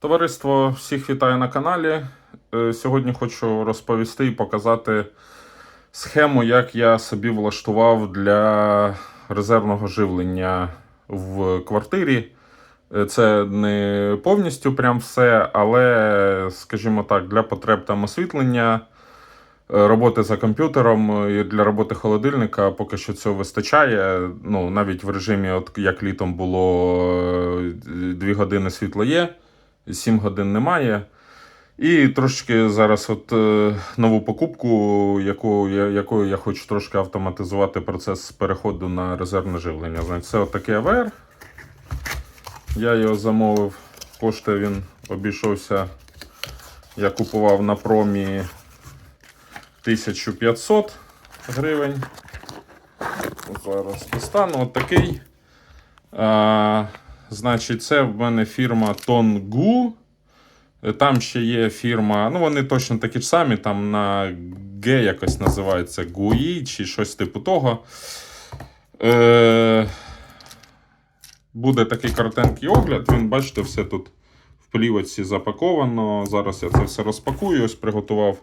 Товариство, всіх вітаю на каналі. Е, Сьогодні хочу розповісти і показати схему, як я собі влаштував для резервного живлення в квартирі. Е, Це не повністю прям все, але, скажімо так, для потреб там освітлення, е, роботи за комп'ютером і для роботи холодильника поки що цього вистачає. Ну, навіть в режимі, от як літом було 2 години світло є. 7 годин немає. І трошки зараз от е, нову покупку, яку, якою я хочу трошки автоматизувати процес переходу на резервне живлення. Значить, це от такий АВР. Я його замовив. Коштує він обійшовся. Я купував на промі 1500 гривень. Зараз достану. От такий. А, значить, це в мене фірма Тонгу. Там ще є фірма, ну вони точно такі ж самі, там на Г якось називається GUI чи щось типу того. Е, буде такий коротенький огляд. Він, бачите, все тут в плівочці запаковано. Зараз я це все розпакую. Ось приготував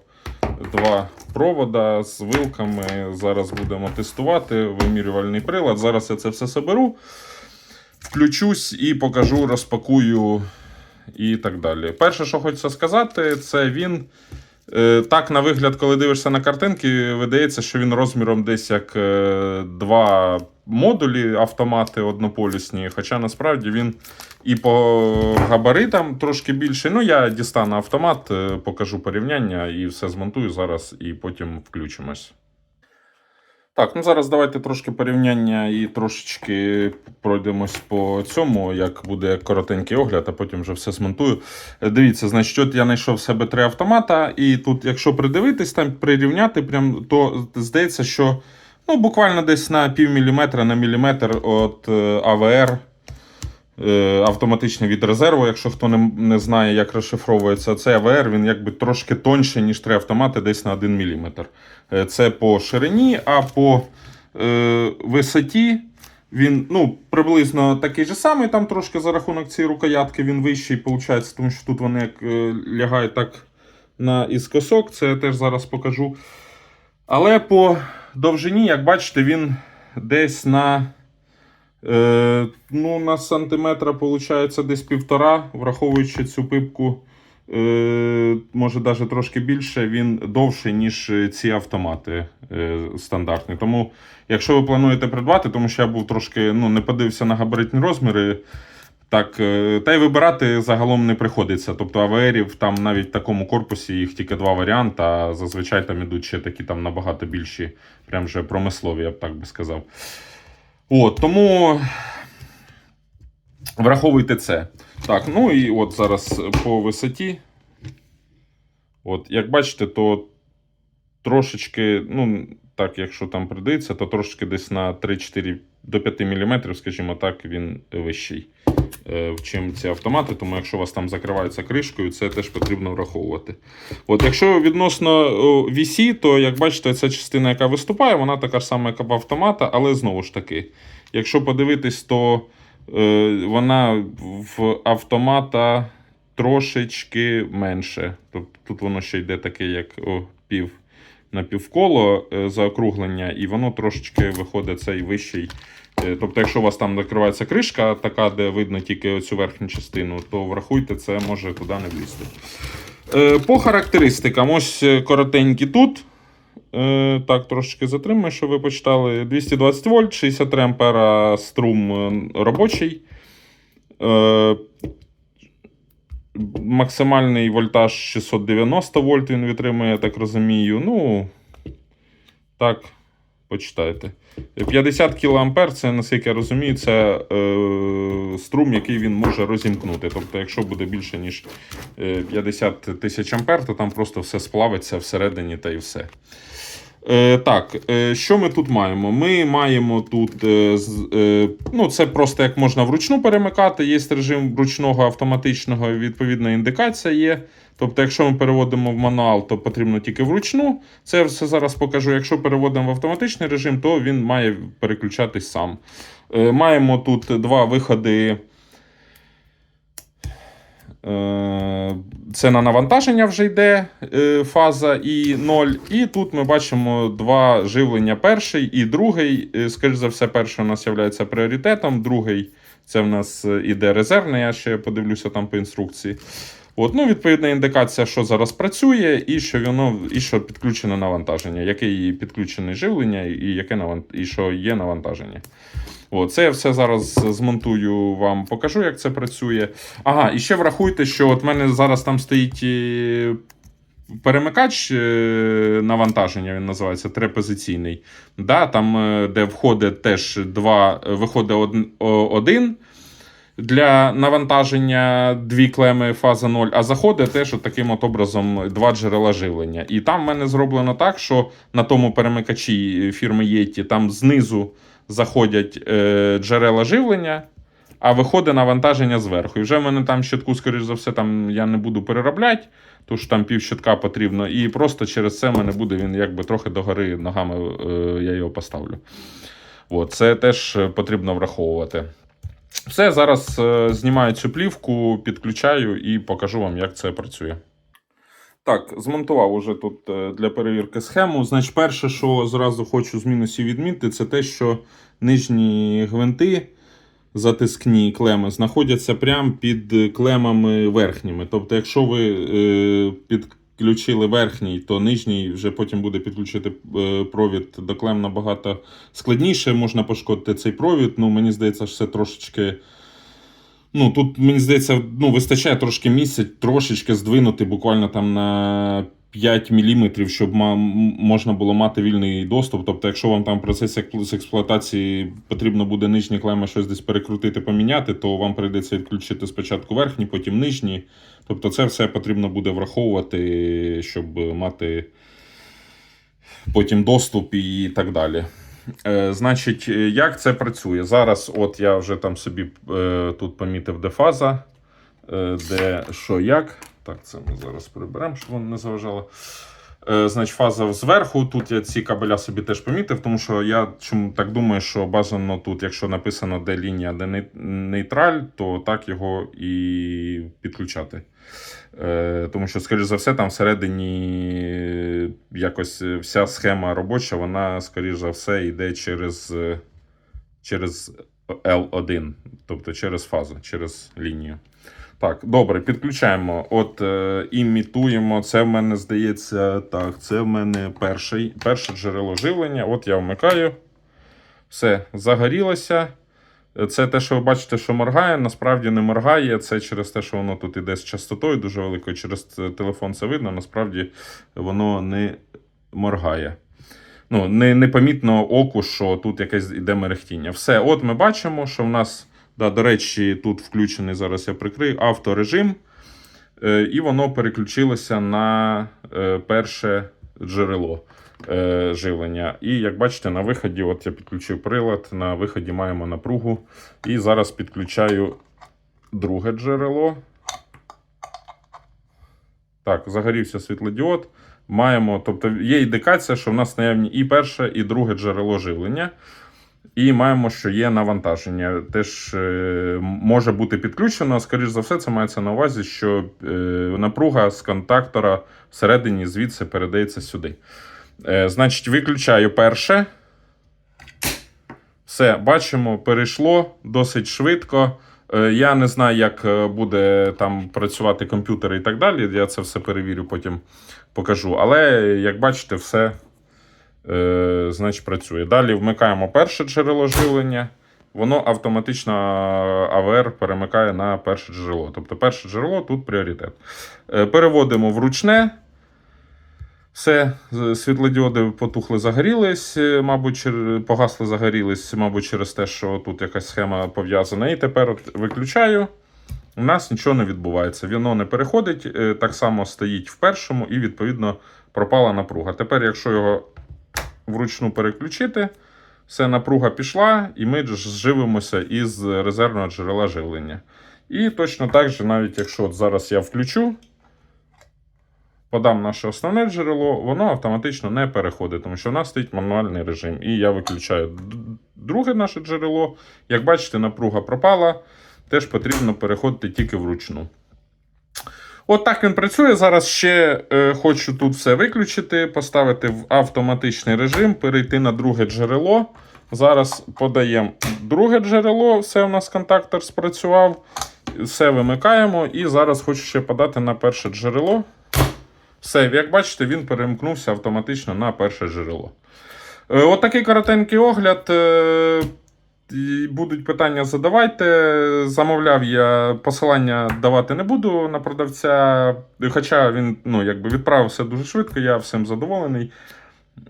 два провода з вилками. Зараз будемо тестувати вимірювальний прилад. Зараз я це все соберу включусь і покажу, розпакую і так далі. Перше, що хочеться сказати, це він. е, Так, на вигляд, коли дивишся на картинки, видається, що він розміром десь як е, два модулі автомати однополюсні. Хоча насправді він і по габаритам трошки більший. Ну, я дістану автомат, е, покажу порівняння і все змонтую зараз, і потім включимось. Так, ну зараз давайте трошки порівняння і трошечки пройдемось по цьому, як буде коротенький огляд, а потім вже все змонтую. Е, Дивіться, значить, от я знайшов в себе три автомата, і тут, якщо придивитись, там прирівняти, прям, то здається, що ну, буквально десь на пів міліметра на міліметр от е, АВР. Е, Автоматичний від резерву, якщо хто не, не знає, як розшифровується цей АВР, він якби трошки тоньше, ніж три автомати, десь на 1 мм. Е, Це по ширині, а по е, висоті він ну, приблизно такий же самий. Там трошки за рахунок цієї рукоятки він вищий, виходить, тому що тут вони як е, лягають так на іскосок. Це я теж зараз покажу. Але по довжині, як бачите, він десь на. Е, ну, на сантиметра, виходить, десь півтора, враховуючи цю пипку, е, може навіть трошки більше, він довший, ніж ці автомати е, стандартні. Тому, якщо ви плануєте придбати, тому що я був трошки ну, не подивився на габаритні розміри. Так, е, та й вибирати загалом не приходиться. Тобто АВРів там навіть в такому корпусі їх тільки два варіанти, а зазвичай там ідуть ще такі там набагато більші, прям вже промислові, я б так би сказав. От, тому враховуйте це. Так, ну і от зараз по висоті. От, як бачите, то трошечки, ну, так, якщо там придається, то трошечки десь на 3-4 до 5 мм, скажімо так, він вищий, чим ці автомати. Тому якщо у вас там закривається кришкою, це теж потрібно враховувати. От, якщо відносно VC, то як бачите, ця частина, яка виступає, вона така ж сама, як в автомата, але знову ж таки, якщо подивитись, то е, вона в автомата трошечки менше. Тобто тут воно ще йде таке, як о, пів на півколо е, заокруглення, і воно трошечки виходить цей вищий. Е, Тобто, якщо у вас там накривається кришка, така, де видно тільки оцю верхню частину, то врахуйте, це може туди не влізти. Е, По характеристикам, ось коротенькі тут. Так, трошечки затримаю, щоб ви почитали. 220 вольт, 63 ампера струм робочий. Е, Максимальний вольтаж 690 вольт він витримує, я так розумію. Ну, так, почитайте. 50 кА це, наскільки я розумію, це е, струм, який він може розімкнути. Тобто, якщо буде більше, ніж е, 50 тисяч ампер, то там просто все сплавиться всередині та і все. Е, так, е, що ми тут маємо? Ми маємо тут, е, е, ну це просто як можна вручну перемикати, є режим ручного автоматичного, відповідна індикація є. Тобто, якщо ми переводимо в мануал, то потрібно тільки вручну. Це все зараз покажу. Якщо переводимо в автоматичний режим, то він має переключатись сам. Е, маємо тут два виходи Це на навантаження вже йде е, фаза і 0. І тут ми бачимо два живлення: перший і другий. Е, Скоріше за все, перший у нас є пріоритетом, другий це в нас е, іде резервний, я ще подивлюся там по інструкції. От, ну, відповідна індикація, що зараз працює, і що воно і що підключене навантаження, яке підключене живлення, і яке навант... і що є навантаження. От, це я все зараз змонтую, вам покажу, як це працює. Ага, і ще врахуйте, що от в мене зараз там стоїть е, перемикач е, навантаження, він називається трипозиційний. Да, там, е, де входить теж два, виходить один, для навантаження дві клеми фаза 0, а заходить теж таким от образом два джерела живлення. І там в мене зроблено так, що на тому перемикачі фірми Yeti там знизу заходять е, джерела живлення, а виходить навантаження зверху. І вже в мене там щитку, скоріш за все, там я не буду переробляти, тому що там пів щитка потрібно. І просто через це в мене буде він якби трохи догори ногами е, я його поставлю. От, це теж потрібно враховувати. Все, зараз е, знімаю цю плівку, підключаю і покажу вам, як це працює. Так, змонтував уже тут е, для перевірки схему. Значить, перше, що зразу хочу з мінусів відмітити, це те, що нижні гвинти затискні клеми знаходяться прямо під клемами верхніми. Тобто, якщо ви е, підключили верхній, то нижній вже потім буде підключити е, провід до клем набагато складніше. Можна пошкодити цей провід. Ну, мені здається, що це трошечки. Ну, тут, мені здається, ну, вистачає трошки місця, трошечки здвинути буквально там на 5 мм, щоб можна було мати вільний доступ. Тобто, якщо вам там в процесі експлуатації потрібно буде нижні клеми щось десь перекрутити, поміняти, то вам прийдеться відключити спочатку верхні, потім нижні. Тобто, це все потрібно буде враховувати, щоб мати потім доступ і так далі. Е, значить, е, як це працює? Зараз, от я вже там собі е, тут помітив, де фаза, е, де що як. Так, це ми зараз приберемо, щоб воно не заважало. Е, значить, фаза зверху. Тут я ці кабеля собі теж помітив, тому що я чому так думаю, що бажано тут, якщо написано, де лінія, де нейтраль, то так його і підключати. Е, тому що, скоріш за все, там всередині е, якось вся схема робоча, вона, скоріш за все, йде через, через L1, тобто через фазу, через лінію. Так, добре, підключаємо. От е, імітуємо. Це в мене здається. Так, це в мене перший, перше джерело живлення. От я вмикаю. Все, загорілося. Це те, що ви бачите, що моргає, насправді не моргає. Це через те, що воно тут іде з частотою дуже великою. Через телефон це видно, насправді воно не моргає. Ну, не, непомітно оку, що тут якесь іде мерехтіння. Все, от ми бачимо, що в нас, да, до речі, тут включений, зараз я прикрию, авторежим. Е, і воно переключилося на е, перше джерело е, живлення. І як бачите, на виході, от я підключив прилад, на виході маємо напругу. І зараз підключаю друге джерело. Так, загорівся світлодіод. Маємо, тобто є індикація, що в нас наявні і перше, і друге джерело живлення. І маємо, що є навантаження. Теж е, може бути підключено. Скоріш за все, це мається на увазі, що е, напруга з контактора всередині звідси передається сюди. Е, значить, виключаю перше. Все, бачимо, перейшло досить швидко. Я не знаю, як буде там працювати комп'ютер і так далі. Я це все перевірю, потім покажу. Але як бачите, все е, значить, працює. Далі вмикаємо перше джерело живлення. Воно автоматично АВР перемикає на перше джерело. Тобто перше джерело тут пріоритет. Е, Переводимо в ручне. Все, світлодіоди потухли, загорілись, е, мабуть, погасли, загорілись, мабуть, через те, що тут якась схема пов'язана. І тепер виключаю. У нас нічого не відбувається. Воно не переходить, е, так само стоїть в першому, і, відповідно, пропала напруга. Тепер, якщо його вручну переключити, все, напруга пішла, і ми ж живемося із резервного джерела живлення. І точно так же, навіть якщо от зараз я включу, подам наше основне джерело, воно автоматично не переходить, тому що в нас стоїть мануальний режим. І я виключаю друге наше джерело. Як бачите, напруга пропала, теж потрібно переходити тільки вручну. От так він працює. Зараз ще е, хочу тут все виключити, поставити в автоматичний режим, перейти на друге джерело. Зараз подаємо друге джерело, все у нас контактор спрацював. Все вимикаємо. І зараз хочу ще подати на перше джерело. Все, як бачите, він перемкнувся автоматично на перше джерело. Е, От коротенький огляд. Будуть питання задавайте. Замовляв я посилання давати не буду на продавця. Хоча він ну, якби відправив все дуже швидко, я всім задоволений.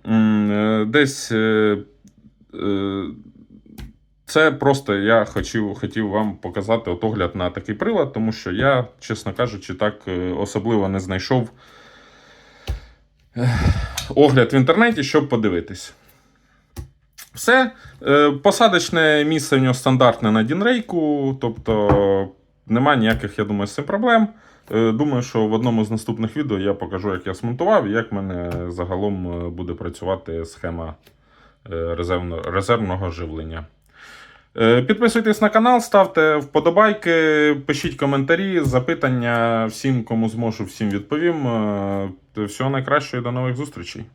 Е, Десь е, е, це просто я хотів, хотів вам показати огляд на такий прилад, тому що я, чесно кажучи, так особливо не знайшов огляд в інтернеті, щоб подивитись. Все. Е, Посадочне місце в нього стандартне на Дінрейку, тобто нема ніяких, я думаю, з цим проблем. Е, Думаю, що в одному з наступних відео я покажу, як я смонтував і як в мене загалом е, буде працювати схема резервного живлення. Підписуйтесь на канал, ставте вподобайки, пишіть коментарі, запитання. Всім, кому зможу, всім відповім. Всього найкращого і до нових зустрічей.